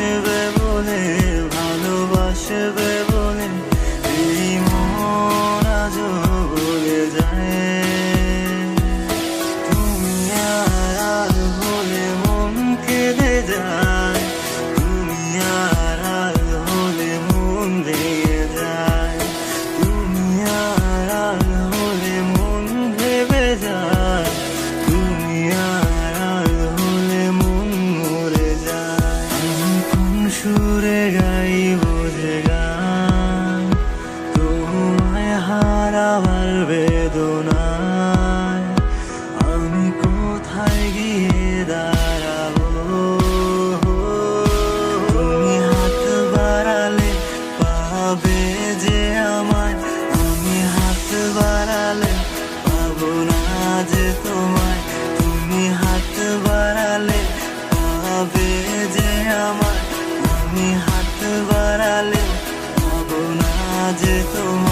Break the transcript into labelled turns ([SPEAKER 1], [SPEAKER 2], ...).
[SPEAKER 1] ভালোবাসবে বলে ভালোবাসবে সুরে গাইব যে গান। তোমায় হারাবার বেদনায় আমি কোথায় গিয়ে দাঁড় আজ তোমার